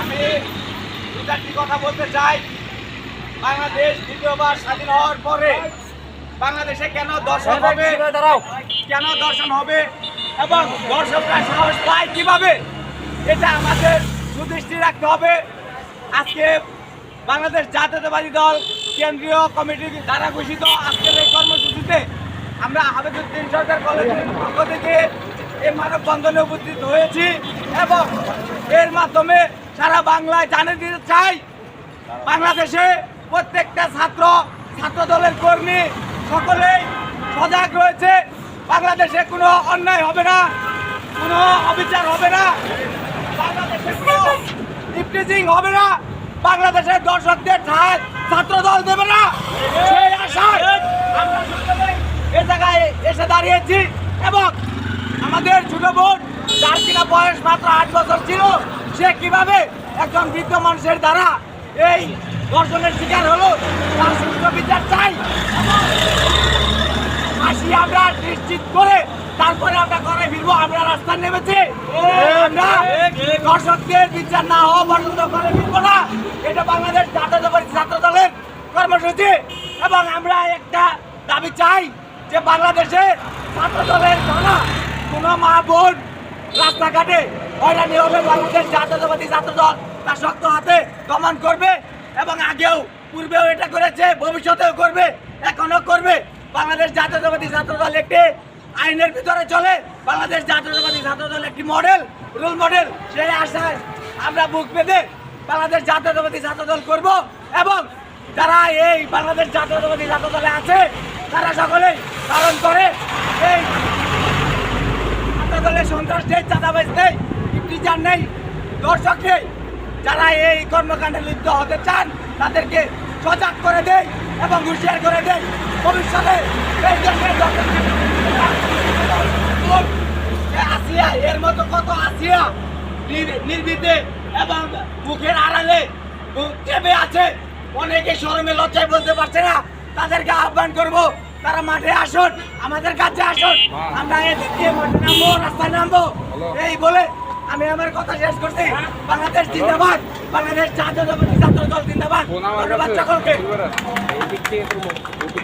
আমি দু চারটি কথা বলতে চাই বাংলাদেশ দ্বিতীয়বার স্বাধীন হওয়ার পরে বাংলাদেশে কেন দর্শন হবে কেন দর্শন হবে এবং দর্শকরা সাহস পায় কীভাবে এটা আমাদের সুদৃষ্টি রাখতে হবে। আজকে বাংলাদেশ জাতীয়তাবাদী দল, কেন্দ্রীয় কমিটির দ্বারা ঘোষিত আজকের এই কর্মসূচিতে আমরা আবেদুদ্দিন সরকার কলেজের পক্ষ থেকে এই মানববন্ধনে উপস্থিত হয়েছি এবং এর মাধ্যমে সারা বাংলায় জানিয়ে দিতে চাই, বাংলাদেশে প্রত্যেকটা ছাত্র ছাত্র দলের কর্মী সকলেই সজাগ রয়েছে। বাংলাদেশে কোনো অন্যায় হবে না, কোনো অবিচার হবে না। বাংলাদেশে কোনো ইফটিজিং হবে না। বাংলাদেশের দর্শকদের ঠায় ছাত্র দল দেবে না। সেই আশায় এ জায়গায় এসে দাঁড়িয়েছি এবং আমাদের ছোট বোন, যার কিনা বয়স মাত্র আট বছর ছিল, সে কীভাবে একজন বৃদ্ধ মানুষের দ্বারা এই ধর্ষণের শিকার হলো, তার সুষ্ঠু বিচার চাই। ফাঁসি আমরা নিশ্চিত করে তারপরে আমরা ঘরে ফিরবো, আমরা রাস্তায় নেমেছি। আমরা দর্শকদের বিচার না হওয়া পর্যন্ত ঘরে ফিরবো না এটা বাংলাদেশ জাতীয়তাবাদী ছাত্র দলের কর্মসূচি এবং আমরা একটা দাবি চাই যে বাংলাদেশে ছাত্র দলের দ্বারা কোনো মা বোন রাস্তাঘাটে হয়রানি হবে, বাংলাদেশ জাতীয়তাবাদী ছাত্র দল তা শক্ত হাতে দমন করবে এবং আগেও পূর্বেও এটা করেছে, ভবিষ্যতেও করবে এখনও করবে। বাংলাদেশ জাতীয়তাবাদী ছাত্র দল একটি আইনের ভিতরে চলে, বাংলাদেশ জাতীয়তাবাদী ছাত্র দল একটি মডেল, রোল মডেল, সেই আশায় আমরা বুক বেঁধে বাংলাদেশ জাতীয়তাবাদী ছাত্র দল করব এবং যারা এই বাংলাদেশ জাতীয়তাবাদী ছাত্র দলে আছে, তারা সকলেই পালন করে এই ছাত্র দলের সন্ত্রাস নেই, চাঁদাবাজ নেই টিচার নেই, দর্শক নেই। যারা এই কর্মকাণ্ডে লিপ্ত হতে চান, তাদেরকে সজাগ করে দেয় এবং হুঁশিয়ার করে দেয় ভবিষ্যতে আসিয়া, এর মতো কত আসিয়া নির- নির্ভীতে এবং মুখের আড়ালে চেপে আছে অনেকে শরমে লজ্জায় বলতে পারছে না তাদেরকে আহ্বান করব তারা মাঠে আসুন আমাদের কাছে আসুন। আমরা এদিক দিয়ে মাঠে নামবো রাস্তায় নামবো। এই বলে আমি আমার কথা শেষ করছি। বাংলাদেশ জিন্দাবাদ বাংলাদেশ ছাত্র ছাত্র দল জিন্দাবাদ। ধন্যবাদ সকলকে।